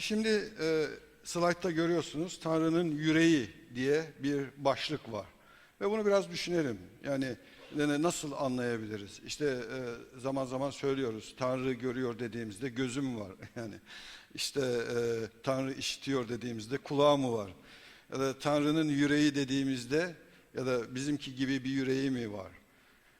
Şimdi e, slaytta görüyorsunuz Tanrı'nın yüreği diye bir başlık var. Ve bunu biraz düşünelim. Yani nasıl anlayabiliriz? İşte e, zaman zaman söylüyoruz. Tanrı görüyor dediğimizde gözüm var. Yani işte e, Tanrı işitiyor dediğimizde kulağı mı var? Ya da Tanrı'nın yüreği dediğimizde ya da bizimki gibi bir yüreği mi var?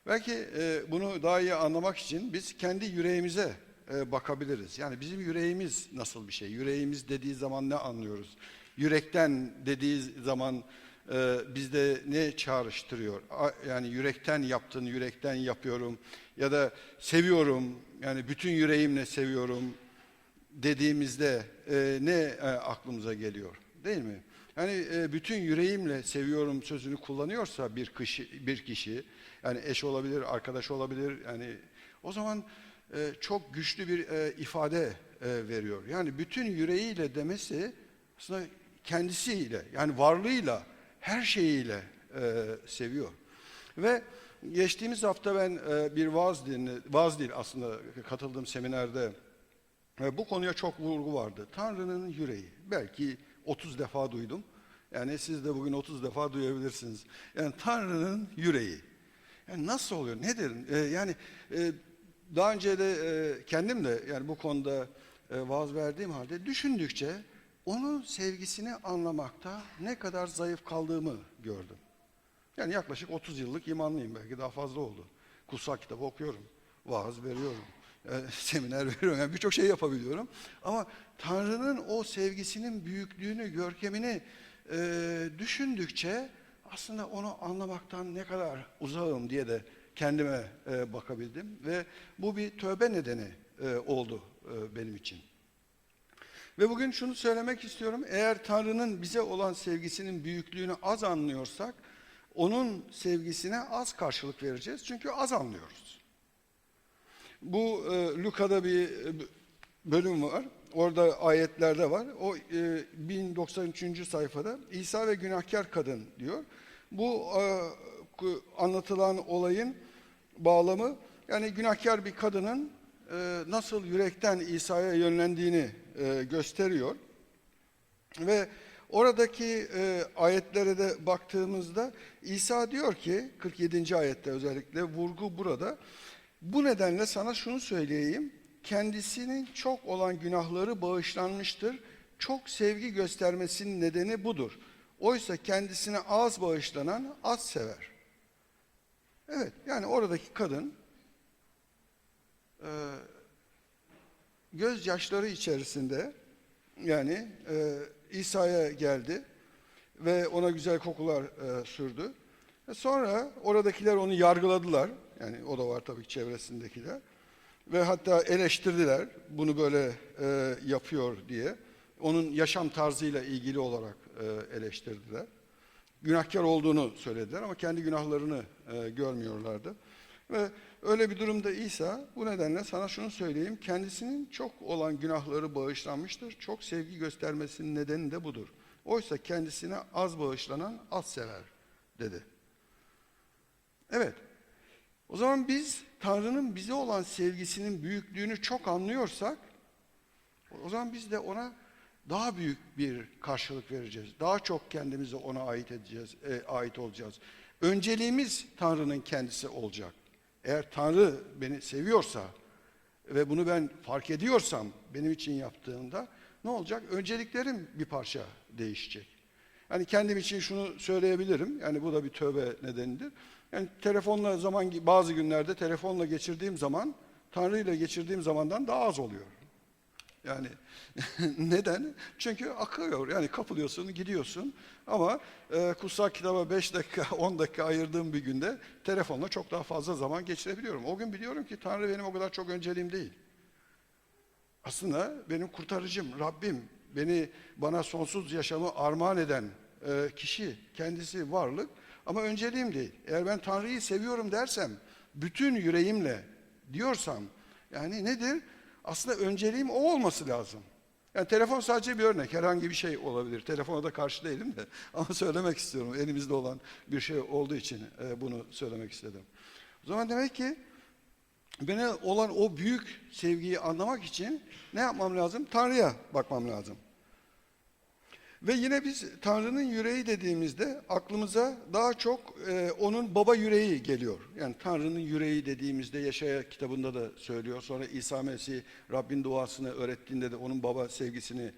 Belki e, bunu daha iyi anlamak için biz kendi yüreğimize e, bakabiliriz. Yani bizim yüreğimiz nasıl bir şey? Yüreğimiz dediği zaman ne anlıyoruz? Yürekten dediği zaman e, bizde ne çağrıştırıyor? Yani yürekten yaptın, yürekten yapıyorum ya da seviyorum, yani bütün yüreğimle seviyorum dediğimizde e, ne aklımıza geliyor? Değil mi? Yani bütün yüreğimle seviyorum sözünü kullanıyorsa bir kişi, bir kişi yani eş olabilir, arkadaş olabilir yani o zaman e, çok güçlü bir e, ifade e, veriyor. Yani bütün yüreğiyle demesi aslında kendisiyle yani varlığıyla her şeyiyle e, seviyor. Ve geçtiğimiz hafta ben e, bir vaaz dinle, vaaz değil aslında katıldığım seminerde bu konuya çok vurgu vardı. Tanrı'nın yüreği. Belki 30 defa duydum. Yani siz de bugün 30 defa duyabilirsiniz. Yani Tanrı'nın yüreği. Yani nasıl oluyor? Nedir? Ee, yani e, daha önce de e, kendim de yani bu konuda e, vaaz verdiğim halde düşündükçe onun sevgisini anlamakta ne kadar zayıf kaldığımı gördüm. Yani yaklaşık 30 yıllık imanlıyım belki daha fazla oldu. Kutsal kitabı okuyorum, vaaz veriyorum, e, seminer veriyorum. Yani birçok şey yapabiliyorum. Ama Tanrı'nın o sevgisinin büyüklüğünü, görkemini e, düşündükçe aslında onu anlamaktan ne kadar uzağım diye de kendime e, bakabildim. Ve bu bir tövbe nedeni e, oldu e, benim için. Ve bugün şunu söylemek istiyorum. Eğer Tanrı'nın bize olan sevgisinin büyüklüğünü az anlıyorsak, onun sevgisine az karşılık vereceğiz. Çünkü az anlıyoruz. Bu e, Luka'da bir e, bölüm var. Orada ayetlerde var. O e, 1093. sayfada İsa ve günahkar kadın diyor. Bu e, anlatılan olayın bağlamı yani günahkar bir kadının e, nasıl yürekten İsa'ya yönlendiğini e, gösteriyor. Ve oradaki e, ayetlere de baktığımızda İsa diyor ki 47. ayette özellikle vurgu burada. Bu nedenle sana şunu söyleyeyim. Kendisinin çok olan günahları bağışlanmıştır. Çok sevgi göstermesinin nedeni budur. Oysa kendisine az bağışlanan az sever. Evet yani oradaki kadın e, gözyaşları içerisinde yani e, İsa'ya geldi ve ona güzel kokular e, sürdü. Ve sonra oradakiler onu yargıladılar. Yani o da var tabii ki çevresindekiler. Ve hatta eleştirdiler bunu böyle e, yapıyor diye. Onun yaşam tarzıyla ilgili olarak e, eleştirdiler. Günahkar olduğunu söylediler ama kendi günahlarını e, görmüyorlardı. Ve öyle bir durumda İsa bu nedenle sana şunu söyleyeyim. Kendisinin çok olan günahları bağışlanmıştır. Çok sevgi göstermesinin nedeni de budur. Oysa kendisine az bağışlanan az sever dedi. Evet. O zaman biz Tanrı'nın bize olan sevgisinin büyüklüğünü çok anlıyorsak o zaman biz de ona daha büyük bir karşılık vereceğiz. Daha çok kendimizi ona ait edeceğiz, e, ait olacağız. Önceliğimiz Tanrı'nın kendisi olacak. Eğer Tanrı beni seviyorsa ve bunu ben fark ediyorsam benim için yaptığında ne olacak? Önceliklerim bir parça değişecek. Yani kendim için şunu söyleyebilirim. Yani bu da bir tövbe nedenidir. Yani telefonla zaman bazı günlerde telefonla geçirdiğim zaman Tanrı ile geçirdiğim zamandan daha az oluyor. Yani neden? Çünkü akıyor. Yani kapılıyorsun, gidiyorsun. Ama e, kutsal kitaba 5 dakika, 10 dakika ayırdığım bir günde telefonla çok daha fazla zaman geçirebiliyorum. O gün biliyorum ki Tanrı benim o kadar çok önceliğim değil. Aslında benim kurtarıcım, Rabbim, beni bana sonsuz yaşamı armağan eden e, kişi, kendisi varlık ama önceliğim değil. Eğer ben Tanrı'yı seviyorum dersem, bütün yüreğimle diyorsam, yani nedir? Aslında önceliğim o olması lazım. Yani telefon sadece bir örnek, herhangi bir şey olabilir. Telefona da karşı değilim de ama söylemek istiyorum. Elimizde olan bir şey olduğu için e, bunu söylemek istedim. O zaman demek ki Beni olan o büyük sevgiyi anlamak için ne yapmam lazım? Tanrı'ya bakmam lazım. Ve yine biz Tanrı'nın yüreği dediğimizde aklımıza daha çok e, onun baba yüreği geliyor. Yani Tanrı'nın yüreği dediğimizde Yaşaya kitabında da söylüyor. Sonra İsa Mesih Rabbin duasını öğrettiğinde de onun baba sevgisini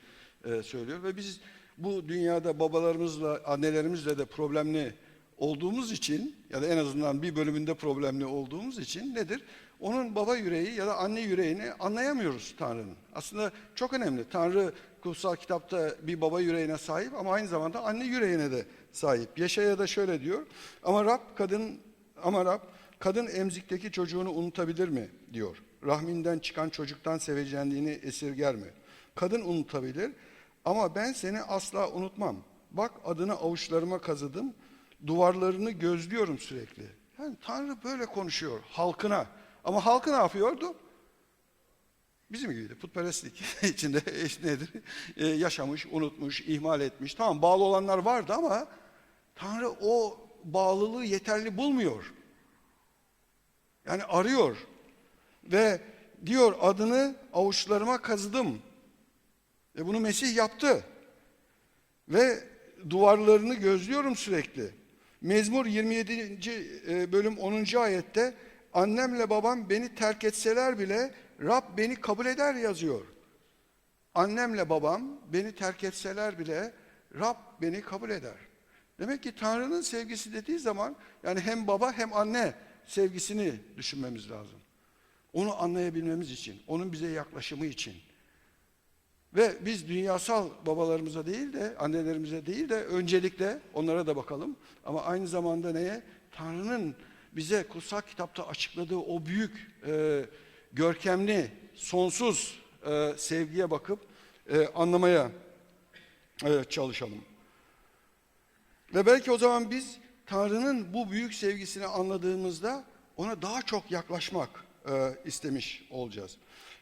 e, söylüyor. Ve biz bu dünyada babalarımızla, annelerimizle de problemli olduğumuz için ya da en azından bir bölümünde problemli olduğumuz için nedir? Onun baba yüreği ya da anne yüreğini anlayamıyoruz Tanrı'nın. Aslında çok önemli. Tanrı kutsal kitapta bir baba yüreğine sahip ama aynı zamanda anne yüreğine de sahip. Yaşaya da şöyle diyor. Ama Rab kadın ama Rab kadın emzikteki çocuğunu unutabilir mi diyor. Rahminden çıkan çocuktan seveceğini esirger mi? Kadın unutabilir ama ben seni asla unutmam. Bak adını avuçlarıma kazıdım. Duvarlarını gözlüyorum sürekli. Yani Tanrı böyle konuşuyor halkına. Ama halkı ne yapıyordu? Bizim gibiydi. Putperestlik içinde nedir? Ee, yaşamış, unutmuş, ihmal etmiş. Tamam bağlı olanlar vardı ama Tanrı o bağlılığı yeterli bulmuyor. Yani arıyor. Ve diyor adını avuçlarıma kazıdım. E bunu Mesih yaptı. Ve duvarlarını gözlüyorum sürekli. Mezmur 27. e, bölüm 10. ayette annemle babam beni terk etseler bile Rab beni kabul eder yazıyor. Annemle babam beni terk etseler bile Rab beni kabul eder. Demek ki Tanrı'nın sevgisi dediği zaman yani hem baba hem anne sevgisini düşünmemiz lazım. Onu anlayabilmemiz için, onun bize yaklaşımı için. Ve biz dünyasal babalarımıza değil de, annelerimize değil de öncelikle onlara da bakalım. Ama aynı zamanda neye? Tanrı'nın bize kutsal kitapta açıkladığı o büyük, e, görkemli, sonsuz e, sevgiye bakıp e, anlamaya e, çalışalım. Ve belki o zaman biz Tanrı'nın bu büyük sevgisini anladığımızda ona daha çok yaklaşmak e, istemiş olacağız.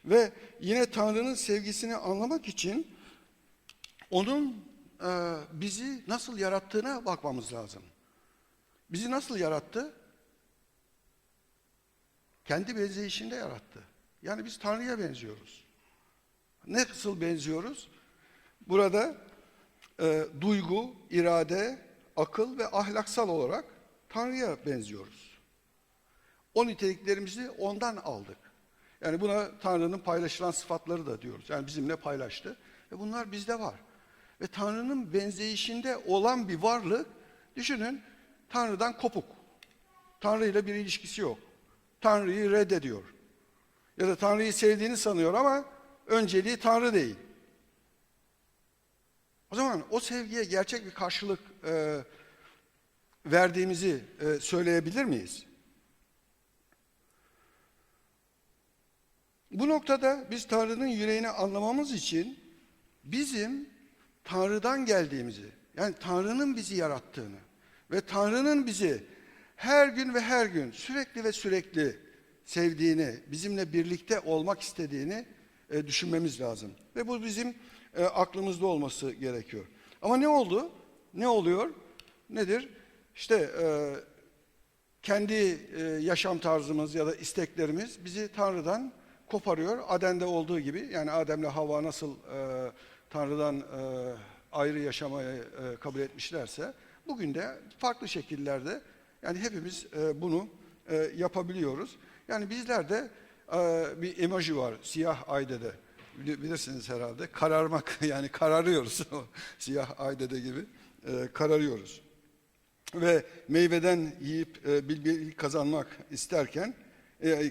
Ve yine Tanrı'nın sevgisini anlamak için onun e, bizi nasıl yarattığına bakmamız lazım. Bizi nasıl yarattı? Kendi benzeyişinde yarattı. Yani biz Tanrı'ya benziyoruz. Ne nasıl benziyoruz? Burada e, duygu, irade, akıl ve ahlaksal olarak Tanrı'ya benziyoruz. O niteliklerimizi ondan aldık. Yani buna Tanrı'nın paylaşılan sıfatları da diyoruz. Yani bizimle paylaştı. Ve bunlar bizde var. Ve Tanrı'nın benzeyişinde olan bir varlık, düşünün Tanrı'dan kopuk. Tanrı ile bir ilişkisi yok. Tanrı'yı reddediyor. Ya da Tanrı'yı sevdiğini sanıyor ama önceliği Tanrı değil. O zaman o sevgiye gerçek bir karşılık e, verdiğimizi e, söyleyebilir miyiz? Bu noktada biz Tanrı'nın yüreğini anlamamız için bizim Tanrı'dan geldiğimizi, yani Tanrı'nın bizi yarattığını ve Tanrı'nın bizi her gün ve her gün sürekli ve sürekli sevdiğini, bizimle birlikte olmak istediğini e, düşünmemiz lazım. Ve bu bizim e, aklımızda olması gerekiyor. Ama ne oldu? Ne oluyor? Nedir? İşte e, kendi e, yaşam tarzımız ya da isteklerimiz bizi Tanrı'dan koparıyor. Aden'de olduğu gibi yani Adem'le Havva nasıl e, Tanrı'dan e, ayrı yaşamayı e, kabul etmişlerse bugün de farklı şekillerde yani hepimiz e, bunu e, yapabiliyoruz. Yani bizler de e, bir emoji var siyah aydede bilirsiniz herhalde kararmak yani kararıyoruz siyah aydede gibi kararıyoruz. Ve meyveden yiyip bilgelik kazanmak isterken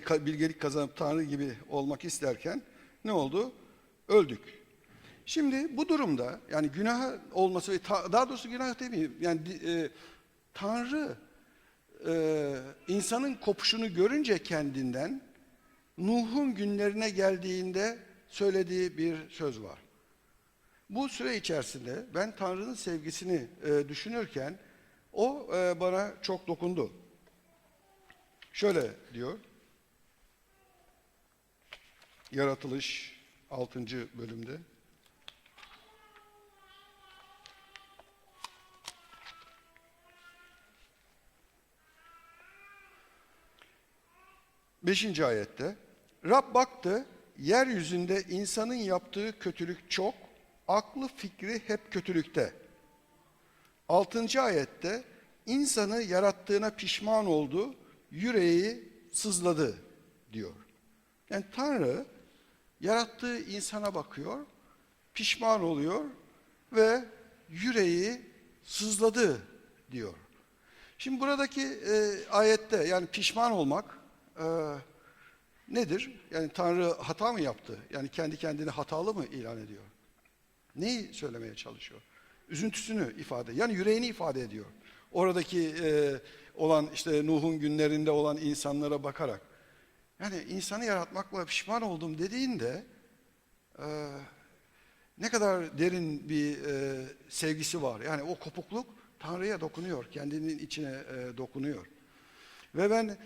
bilgelik kazanıp Tanrı gibi olmak isterken ne oldu? Öldük. Şimdi bu durumda yani günah olması daha doğrusu günah demeyeyim yani e, Tanrı e, insanın kopuşunu görünce kendinden Nuh'un günlerine geldiğinde söylediği bir söz var. Bu süre içerisinde ben Tanrı'nın sevgisini e, düşünürken o e, bana çok dokundu. Şöyle diyor. Yaratılış 6. bölümde. Beşinci ayette Rab baktı yeryüzünde insanın yaptığı kötülük çok, aklı fikri hep kötülükte. Altıncı ayette insanı yarattığına pişman oldu, yüreği sızladı diyor. Yani Tanrı yarattığı insana bakıyor, pişman oluyor ve yüreği sızladı diyor. Şimdi buradaki e, ayette yani pişman olmak e, nedir? Yani Tanrı hata mı yaptı? Yani kendi kendini hatalı mı ilan ediyor? Neyi söylemeye çalışıyor? Üzüntüsünü ifade, yani yüreğini ifade ediyor. Oradaki e, olan işte Nuh'un günlerinde olan insanlara bakarak. Yani insanı yaratmakla pişman oldum dediğinde e, ne kadar derin bir e, sevgisi var. Yani o kopukluk Tanrı'ya dokunuyor, kendinin içine e, dokunuyor. Ve ben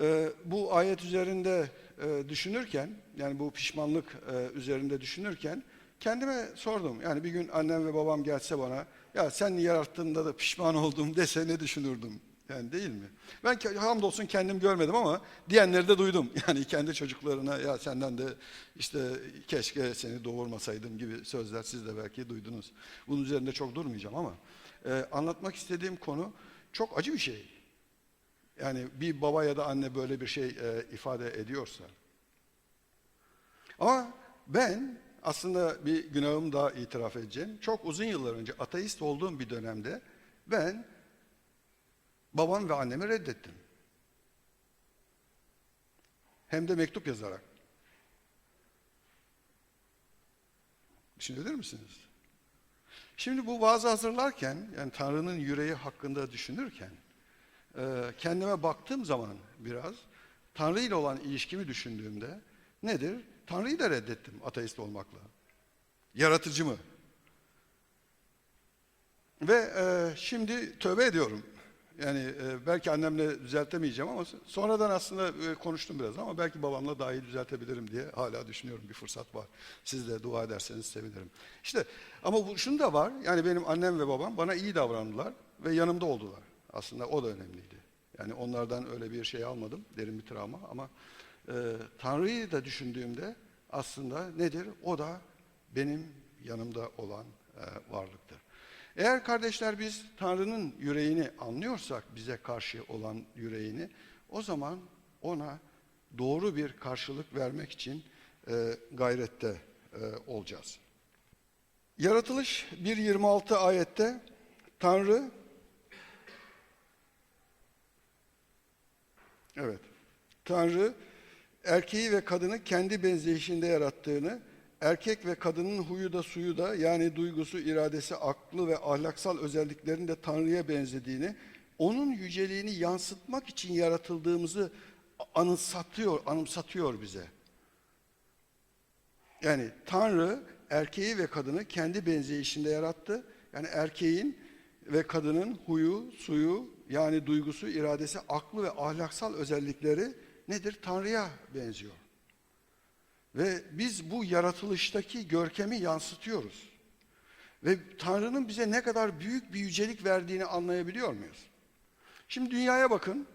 e, bu ayet üzerinde e, düşünürken, yani bu pişmanlık e, üzerinde düşünürken kendime sordum. Yani bir gün annem ve babam gelse bana, ya sen yarattığında da pişman oldum dese ne düşünürdüm? Yani değil mi? Ben hamdolsun kendim görmedim ama diyenleri de duydum. Yani kendi çocuklarına ya senden de işte keşke seni doğurmasaydım gibi sözler siz de belki duydunuz. Bunun üzerinde çok durmayacağım ama e, anlatmak istediğim konu çok acı bir şey. Yani bir baba ya da anne böyle bir şey e, ifade ediyorsa. Ama ben aslında bir günahımı daha itiraf edeceğim. Çok uzun yıllar önce ateist olduğum bir dönemde ben babam ve annemi reddettim. Hem de mektup yazarak. Düşünebilir misiniz? Şimdi bu vaazı hazırlarken, yani Tanrı'nın yüreği hakkında düşünürken, kendime baktığım zaman biraz, Tanrı ile olan ilişkimi düşündüğümde nedir? Tanrı'yı da reddettim ateist olmakla. Yaratıcı mı? Ve e, şimdi tövbe ediyorum. Yani e, belki annemle düzeltemeyeceğim ama sonradan aslında e, konuştum biraz ama belki babamla daha iyi düzeltebilirim diye hala düşünüyorum. Bir fırsat var. Siz de dua ederseniz sevinirim. İşte ama bu, şunu da var. Yani benim annem ve babam bana iyi davrandılar ve yanımda oldular. Aslında o da önemliydi. Yani onlardan öyle bir şey almadım. Derin bir travma ama e, Tanrı'yı da düşündüğümde aslında nedir? O da benim yanımda olan e, varlıktır. Eğer kardeşler biz Tanrı'nın yüreğini anlıyorsak, bize karşı olan yüreğini, o zaman ona doğru bir karşılık vermek için e, gayrette e, olacağız. Yaratılış 1.26 ayette Tanrı Evet. Tanrı erkeği ve kadını kendi benzeyişinde yarattığını, erkek ve kadının huyu da suyu da yani duygusu, iradesi, aklı ve ahlaksal özelliklerinin de Tanrı'ya benzediğini, onun yüceliğini yansıtmak için yaratıldığımızı anımsatıyor, anımsatıyor bize. Yani Tanrı erkeği ve kadını kendi benzeyişinde yarattı. Yani erkeğin ve kadının huyu, suyu yani duygusu, iradesi, aklı ve ahlaksal özellikleri nedir? Tanrı'ya benziyor. Ve biz bu yaratılıştaki görkemi yansıtıyoruz. Ve Tanrı'nın bize ne kadar büyük bir yücelik verdiğini anlayabiliyor muyuz? Şimdi dünyaya bakın.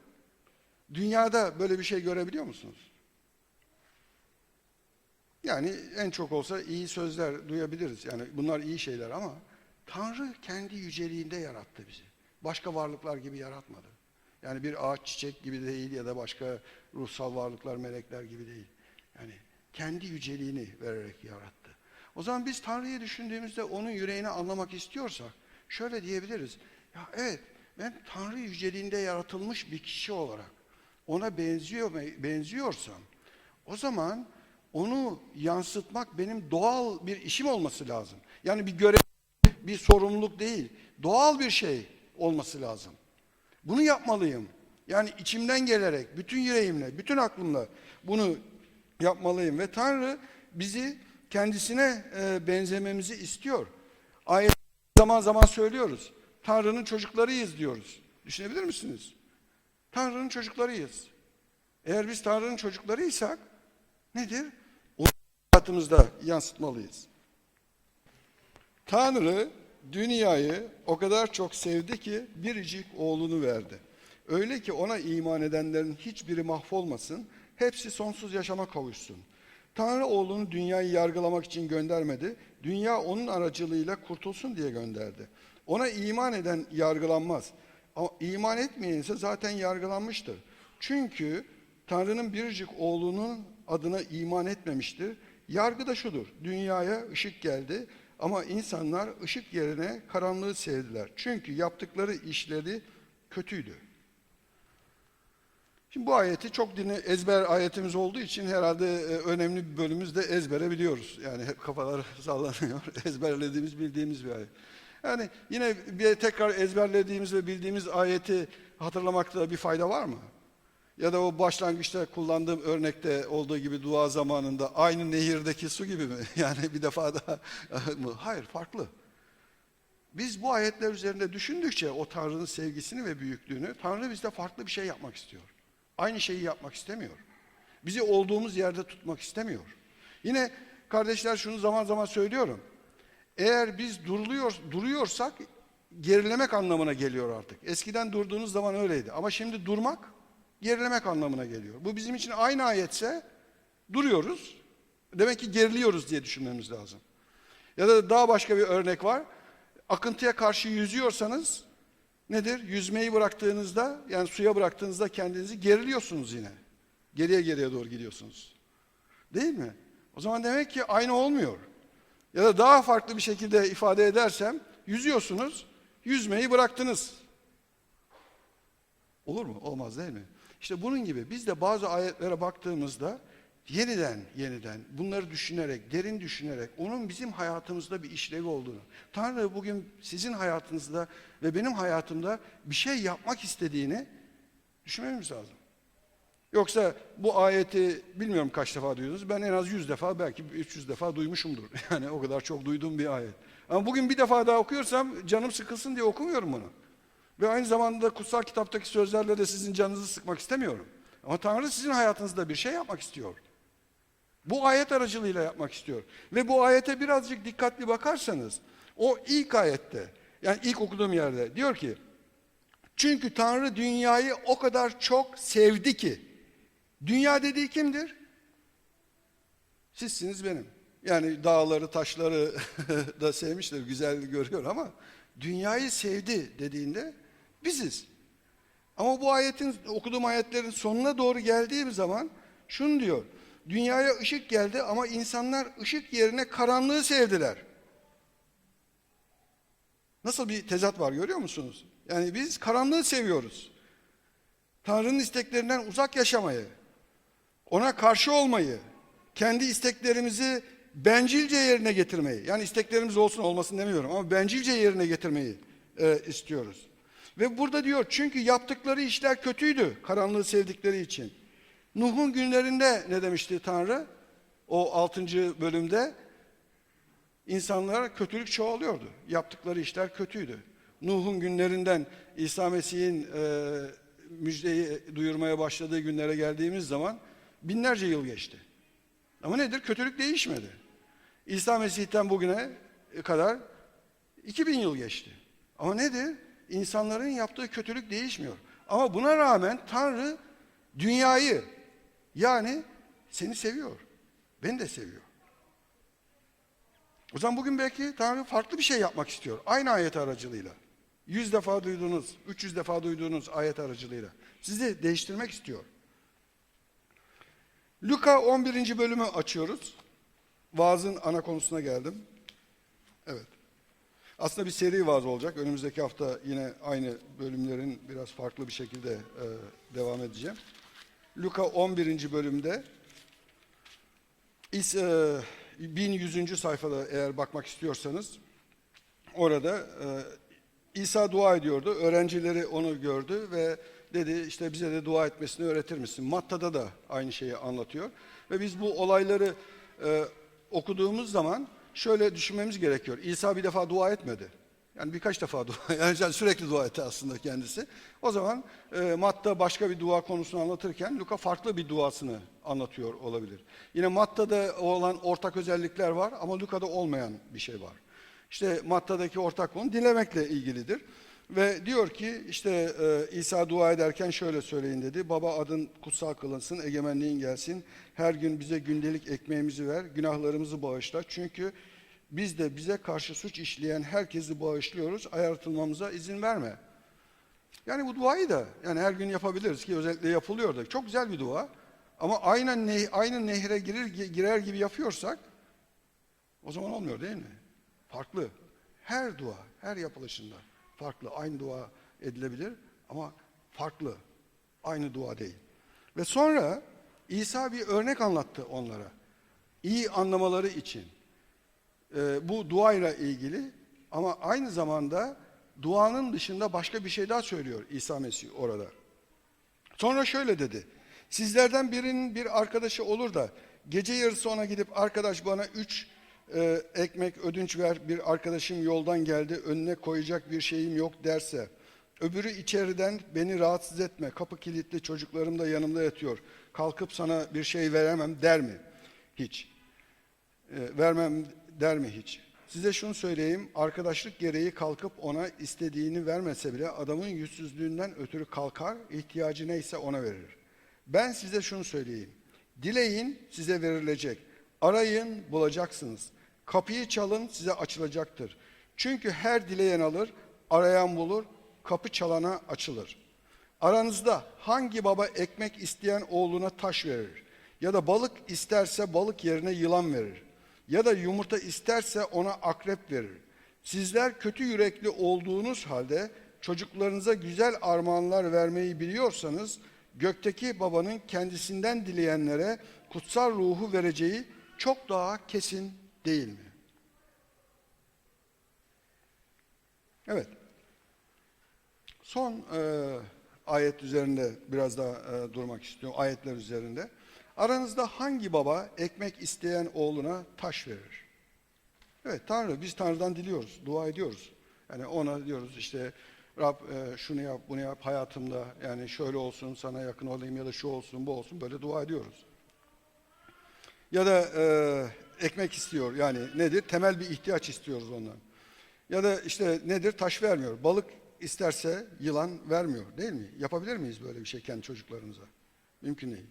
Dünyada böyle bir şey görebiliyor musunuz? Yani en çok olsa iyi sözler duyabiliriz. Yani bunlar iyi şeyler ama Tanrı kendi yüceliğinde yarattı bizi. Başka varlıklar gibi yaratmadı. Yani bir ağaç çiçek gibi değil ya da başka ruhsal varlıklar, melekler gibi değil. Yani kendi yüceliğini vererek yarattı. O zaman biz Tanrı'yı düşündüğümüzde onun yüreğini anlamak istiyorsak şöyle diyebiliriz. Ya evet ben Tanrı yüceliğinde yaratılmış bir kişi olarak ona benziyor benziyorsam o zaman onu yansıtmak benim doğal bir işim olması lazım. Yani bir görev, bir sorumluluk değil. Doğal bir şey olması lazım. Bunu yapmalıyım. Yani içimden gelerek, bütün yüreğimle, bütün aklımla bunu yapmalıyım. Ve Tanrı bizi kendisine e, benzememizi istiyor. Ayet zaman zaman söylüyoruz. Tanrı'nın çocuklarıyız diyoruz. Düşünebilir misiniz? Tanrı'nın çocuklarıyız. Eğer biz Tanrı'nın çocuklarıysak nedir? Onu hayatımızda yansıtmalıyız. Tanrı dünyayı o kadar çok sevdi ki biricik oğlunu verdi. Öyle ki ona iman edenlerin hiçbiri mahvolmasın, hepsi sonsuz yaşama kavuşsun. Tanrı oğlunu dünyayı yargılamak için göndermedi, dünya onun aracılığıyla kurtulsun diye gönderdi. Ona iman eden yargılanmaz. Ama iman etmeyen ise zaten yargılanmıştır. Çünkü Tanrı'nın biricik oğlunun adına iman etmemiştir. Yargı da şudur, dünyaya ışık geldi ama insanlar ışık yerine karanlığı sevdiler. Çünkü yaptıkları işleri kötüydü. Şimdi bu ayeti çok dinle, ezber ayetimiz olduğu için herhalde e, önemli bir bölümümüz de ezbere biliyoruz. Yani hep kafalar sallanıyor. Ezberlediğimiz, bildiğimiz bir ayet. Yani yine bir tekrar ezberlediğimiz ve bildiğimiz ayeti hatırlamakta bir fayda var mı? Ya da o başlangıçta kullandığım örnekte olduğu gibi dua zamanında aynı nehirdeki su gibi mi? Yani bir defa daha mı? Hayır, farklı. Biz bu ayetler üzerinde düşündükçe o Tanrı'nın sevgisini ve büyüklüğünü, Tanrı bizde farklı bir şey yapmak istiyor. Aynı şeyi yapmak istemiyor. Bizi olduğumuz yerde tutmak istemiyor. Yine kardeşler şunu zaman zaman söylüyorum. Eğer biz duruluyor, duruyorsak gerilemek anlamına geliyor artık. Eskiden durduğunuz zaman öyleydi. Ama şimdi durmak gerilemek anlamına geliyor. Bu bizim için aynı ayetse duruyoruz. Demek ki geriliyoruz diye düşünmemiz lazım. Ya da daha başka bir örnek var. Akıntıya karşı yüzüyorsanız nedir? Yüzmeyi bıraktığınızda yani suya bıraktığınızda kendinizi geriliyorsunuz yine. Geriye geriye doğru gidiyorsunuz. Değil mi? O zaman demek ki aynı olmuyor. Ya da daha farklı bir şekilde ifade edersem yüzüyorsunuz, yüzmeyi bıraktınız. Olur mu? Olmaz değil mi? İşte bunun gibi biz de bazı ayetlere baktığımızda yeniden yeniden bunları düşünerek, derin düşünerek onun bizim hayatımızda bir işlevi olduğunu, Tanrı bugün sizin hayatınızda ve benim hayatımda bir şey yapmak istediğini düşünmemiz lazım. Yoksa bu ayeti bilmiyorum kaç defa duydunuz. Ben en az 100 defa belki 300 defa duymuşumdur. Yani o kadar çok duyduğum bir ayet. Ama bugün bir defa daha okuyorsam canım sıkılsın diye okumuyorum bunu. Ve aynı zamanda kutsal kitaptaki sözlerle de sizin canınızı sıkmak istemiyorum. Ama Tanrı sizin hayatınızda bir şey yapmak istiyor. Bu ayet aracılığıyla yapmak istiyor. Ve bu ayete birazcık dikkatli bakarsanız o ilk ayette yani ilk okuduğum yerde diyor ki çünkü Tanrı dünyayı o kadar çok sevdi ki dünya dediği kimdir? Sizsiniz benim. Yani dağları, taşları da sevmiştir, güzel görüyor ama dünyayı sevdi dediğinde biziz. Ama bu ayetin, okuduğum ayetlerin sonuna doğru geldiğim zaman şunu diyor. Dünyaya ışık geldi ama insanlar ışık yerine karanlığı sevdiler. Nasıl bir tezat var görüyor musunuz? Yani biz karanlığı seviyoruz. Tanrı'nın isteklerinden uzak yaşamayı, ona karşı olmayı, kendi isteklerimizi bencilce yerine getirmeyi, yani isteklerimiz olsun olmasın demiyorum ama bencilce yerine getirmeyi e, istiyoruz. Ve burada diyor çünkü yaptıkları işler kötüydü karanlığı sevdikleri için. Nuh'un günlerinde ne demişti Tanrı? O 6. bölümde insanlara kötülük çoğalıyordu. Yaptıkları işler kötüydü. Nuh'un günlerinden İsa Mesih'in e, müjdeyi duyurmaya başladığı günlere geldiğimiz zaman binlerce yıl geçti. Ama nedir? Kötülük değişmedi. İsa Mesih'ten bugüne kadar 2000 yıl geçti. Ama nedir? İnsanların yaptığı kötülük değişmiyor. Ama buna rağmen Tanrı dünyayı yani seni seviyor. Beni de seviyor. O zaman bugün belki Tanrı farklı bir şey yapmak istiyor. Aynı ayet aracılığıyla. Yüz defa duyduğunuz, 300 defa duyduğunuz ayet aracılığıyla. Sizi değiştirmek istiyor. Luka 11. bölümü açıyoruz. Vaazın ana konusuna geldim. Evet. Aslında bir seri vaaz olacak. Önümüzdeki hafta yine aynı bölümlerin biraz farklı bir şekilde e, devam edeceğim. Luka 11. bölümde İs, e, 1100. sayfada eğer bakmak istiyorsanız orada e, İsa dua ediyordu. Öğrencileri onu gördü ve dedi işte bize de dua etmesini öğretir misin? Matta'da da aynı şeyi anlatıyor. Ve biz bu olayları e, okuduğumuz zaman şöyle düşünmemiz gerekiyor. İsa bir defa dua etmedi. Yani birkaç defa dua, yani sürekli dua etti aslında kendisi. O zaman e, Matta başka bir dua konusunu anlatırken Luka farklı bir duasını anlatıyor olabilir. Yine Matta'da olan ortak özellikler var ama Luka'da olmayan bir şey var. İşte Matta'daki ortak konu dilemekle ilgilidir. Ve diyor ki işte e, İsa dua ederken şöyle söyleyin dedi. Baba adın kutsal kılınsın, egemenliğin gelsin. Her gün bize gündelik ekmeğimizi ver, günahlarımızı bağışla. Çünkü biz de bize karşı suç işleyen herkesi bağışlıyoruz. Ayartılmamıza izin verme. Yani bu duayı da yani her gün yapabiliriz ki özellikle yapılıyor da. Çok güzel bir dua. Ama aynen ne, aynı nehre girer, girer gibi yapıyorsak o zaman olmuyor değil mi? Farklı. Her dua, her yapılışında farklı. Aynı dua edilebilir ama farklı. Aynı dua değil. Ve sonra İsa bir örnek anlattı onlara. İyi anlamaları için. Ee, bu duayla ilgili ama aynı zamanda duanın dışında başka bir şey daha söylüyor İsa Mesih orada. Sonra şöyle dedi. Sizlerden birinin bir arkadaşı olur da gece yarısı ona gidip arkadaş bana üç e, ekmek ödünç ver bir arkadaşım yoldan geldi önüne koyacak bir şeyim yok derse öbürü içeriden beni rahatsız etme kapı kilitli çocuklarım da yanımda yatıyor kalkıp sana bir şey veremem der mi? Hiç. E, vermem der mi hiç? Size şunu söyleyeyim, arkadaşlık gereği kalkıp ona istediğini vermese bile adamın yüzsüzlüğünden ötürü kalkar, ihtiyacı neyse ona verir. Ben size şunu söyleyeyim, dileyin size verilecek, arayın bulacaksınız, kapıyı çalın size açılacaktır. Çünkü her dileyen alır, arayan bulur, kapı çalana açılır. Aranızda hangi baba ekmek isteyen oğluna taş verir? Ya da balık isterse balık yerine yılan verir? Ya da yumurta isterse ona akrep verir? Sizler kötü yürekli olduğunuz halde çocuklarınıza güzel armağanlar vermeyi biliyorsanız gökteki babanın kendisinden dileyenlere kutsal ruhu vereceği çok daha kesin değil mi? Evet. Son e, ayet üzerinde biraz daha e, durmak istiyorum. Ayetler üzerinde. Aranızda hangi baba ekmek isteyen oğluna taş verir? Evet Tanrı, biz Tanrı'dan diliyoruz, dua ediyoruz. Yani ona diyoruz işte Rab e, şunu yap, bunu yap hayatımda. Yani şöyle olsun, sana yakın olayım ya da şu olsun, bu olsun. Böyle dua ediyoruz. Ya da e, ekmek istiyor yani nedir? Temel bir ihtiyaç istiyoruz ondan. Ya da işte nedir? Taş vermiyor. Balık isterse yılan vermiyor değil mi? Yapabilir miyiz böyle bir şey kendi çocuklarımıza? Mümkün değil.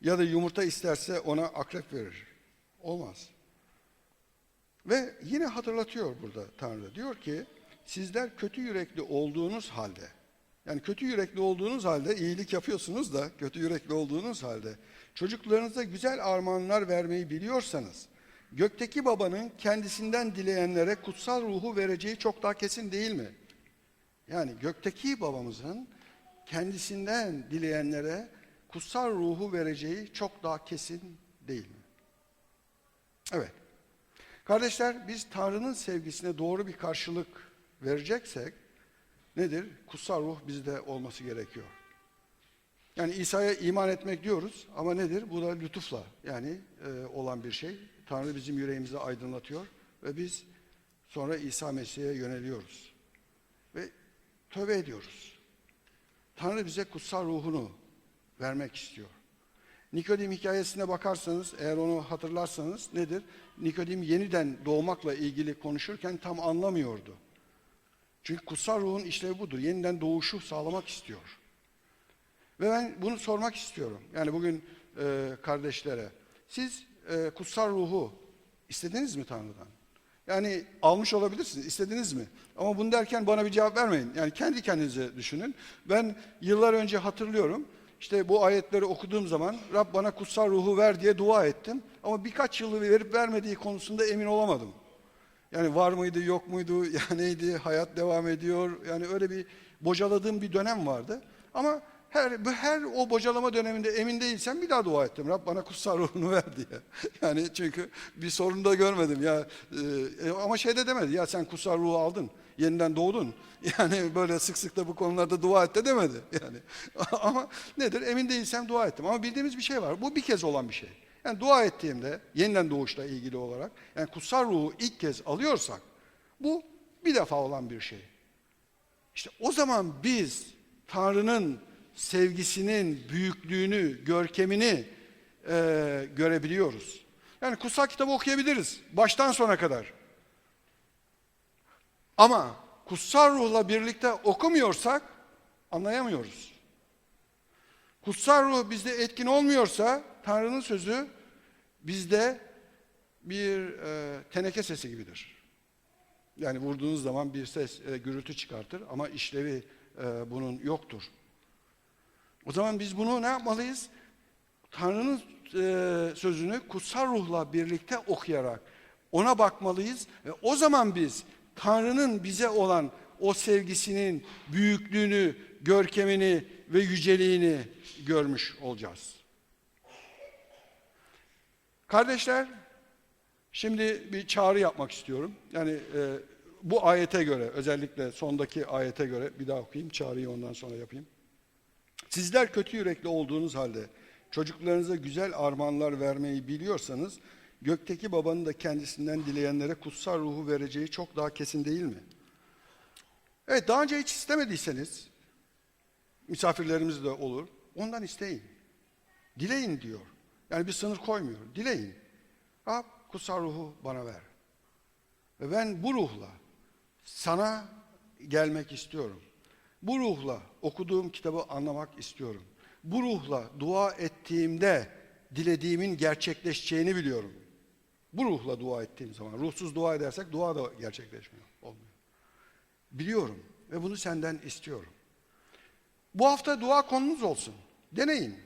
Ya da yumurta isterse ona akrep verir. Olmaz. Ve yine hatırlatıyor burada Tanrı. Diyor ki sizler kötü yürekli olduğunuz halde yani kötü yürekli olduğunuz halde iyilik yapıyorsunuz da kötü yürekli olduğunuz halde çocuklarınıza güzel armağanlar vermeyi biliyorsanız gökteki babanın kendisinden dileyenlere kutsal ruhu vereceği çok daha kesin değil mi? Yani gökteki babamızın kendisinden dileyenlere kutsal ruhu vereceği çok daha kesin değil mi? Evet. Kardeşler biz Tanrı'nın sevgisine doğru bir karşılık vereceksek nedir? Kutsal ruh bizde olması gerekiyor. Yani İsa'ya iman etmek diyoruz ama nedir? Bu da lütufla yani e, olan bir şey. Tanrı bizim yüreğimizi aydınlatıyor ve biz sonra İsa Mesih'e yöneliyoruz. Ve tövbe ediyoruz. Tanrı bize kutsal ruhunu vermek istiyor. Nikodim hikayesine bakarsanız, eğer onu hatırlarsanız nedir? Nikodim yeniden doğmakla ilgili konuşurken tam anlamıyordu. Çünkü kutsal ruhun işlevi budur. Yeniden doğuşu sağlamak istiyor. Ve ben bunu sormak istiyorum. Yani bugün e, kardeşlere. Siz e, kutsal ruhu istediniz mi Tanrı'dan? Yani almış olabilirsiniz, istediniz mi? Ama bunu derken bana bir cevap vermeyin. Yani kendi kendinize düşünün. Ben yıllar önce hatırlıyorum. İşte bu ayetleri okuduğum zaman Rab bana kutsal ruhu ver diye dua ettim. Ama birkaç yılı verip vermediği konusunda emin olamadım. Yani var mıydı, yok muydu, ya neydi, hayat devam ediyor. Yani öyle bir bocaladığım bir dönem vardı. Ama her, her o bocalama döneminde emin değilsem bir daha dua ettim. Rab bana kutsal ruhunu ver diye. Yani çünkü bir sorun da görmedim ya. E, ama şey de demedi ya sen kutsal ruhu aldın, yeniden doğdun. Yani böyle sık sık da bu konularda dua et de demedi. Yani ama nedir emin değilsem dua ettim. Ama bildiğimiz bir şey var. Bu bir kez olan bir şey. Yani dua ettiğimde yeniden doğuşla ilgili olarak yani kutsal ruhu ilk kez alıyorsak bu bir defa olan bir şey. İşte o zaman biz Tanrı'nın sevgisinin büyüklüğünü, görkemini e, görebiliyoruz. Yani kutsal kitabı okuyabiliriz baştan sona kadar. Ama kutsal ruhla birlikte okumuyorsak anlayamıyoruz. Kutsal ruh bizde etkin olmuyorsa Tanrı'nın sözü bizde bir e, teneke sesi gibidir. Yani vurduğunuz zaman bir ses, e, gürültü çıkartır ama işlevi e, bunun yoktur. O zaman biz bunu ne yapmalıyız? Tanrı'nın e, sözünü kutsal ruhla birlikte okuyarak ona bakmalıyız. Ve o zaman biz Tanrı'nın bize olan o sevgisinin büyüklüğünü, görkemini ve yüceliğini görmüş olacağız. Kardeşler, şimdi bir çağrı yapmak istiyorum. Yani e, bu ayete göre, özellikle sondaki ayete göre bir daha okuyayım, çağrıyı ondan sonra yapayım. Sizler kötü yürekli olduğunuz halde çocuklarınıza güzel armağanlar vermeyi biliyorsanız gökteki babanın da kendisinden dileyenlere kutsal ruhu vereceği çok daha kesin değil mi? Evet daha önce hiç istemediyseniz misafirlerimiz de olur. Ondan isteyin. Dileyin diyor. Yani bir sınır koymuyor. Dileyin. Rab kutsal ruhu bana ver. Ve ben bu ruhla sana gelmek istiyorum. Bu ruhla okuduğum kitabı anlamak istiyorum. Bu ruhla dua ettiğimde dilediğimin gerçekleşeceğini biliyorum. Bu ruhla dua ettiğim zaman, ruhsuz dua edersek dua da gerçekleşmiyor, olmuyor. Biliyorum ve bunu senden istiyorum. Bu hafta dua konunuz olsun. Deneyin.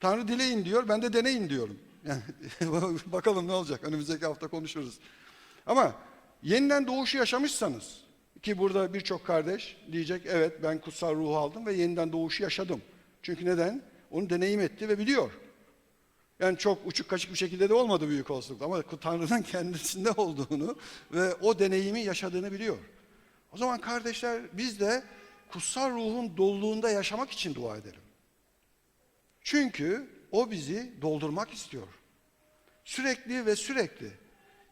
Tanrı dileyin diyor, ben de deneyin diyorum. Yani bakalım ne olacak, önümüzdeki hafta konuşuruz. Ama yeniden doğuşu yaşamışsanız, ki burada birçok kardeş diyecek evet ben kutsal ruhu aldım ve yeniden doğuşu yaşadım. Çünkü neden? Onu deneyim etti ve biliyor. Yani çok uçuk kaçık bir şekilde de olmadı büyük olasılıkla ama Tanrı'nın kendisinde olduğunu ve o deneyimi yaşadığını biliyor. O zaman kardeşler biz de kutsal ruhun doluluğunda yaşamak için dua edelim. Çünkü o bizi doldurmak istiyor. Sürekli ve sürekli.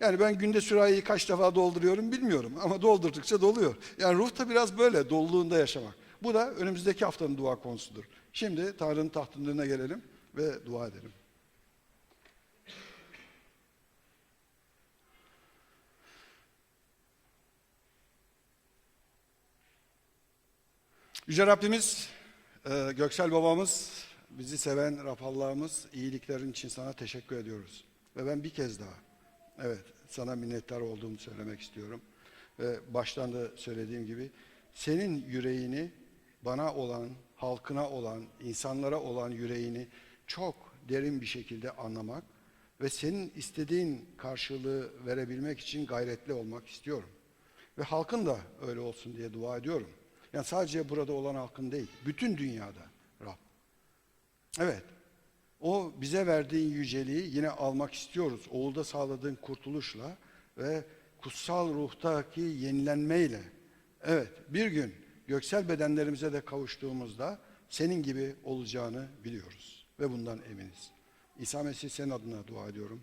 Yani ben günde sürahiyi kaç defa dolduruyorum bilmiyorum ama doldurdukça doluyor. Yani ruh da biraz böyle doluluğunda yaşamak. Bu da önümüzdeki haftanın dua konusudur. Şimdi Tanrı'nın tahtının gelelim ve dua edelim. Yüce Rabbimiz, e, Göksel babamız, bizi seven Rab Allah'ımız iyiliklerin için sana teşekkür ediyoruz. Ve ben bir kez daha, evet sana minnettar olduğumu söylemek istiyorum. Ve baştan da söylediğim gibi, senin yüreğini bana olan, halkına olan, insanlara olan yüreğini çok derin bir şekilde anlamak ve senin istediğin karşılığı verebilmek için gayretli olmak istiyorum. Ve halkın da öyle olsun diye dua ediyorum. Yani sadece burada olan halkın değil, bütün dünyada Rab. Evet, o bize verdiğin yüceliği yine almak istiyoruz. Oğulda sağladığın kurtuluşla ve kutsal ruhtaki yenilenmeyle. Evet, bir gün göksel bedenlerimize de kavuştuğumuzda senin gibi olacağını biliyoruz ve bundan eminiz. İsa Mesih senin adına dua ediyorum.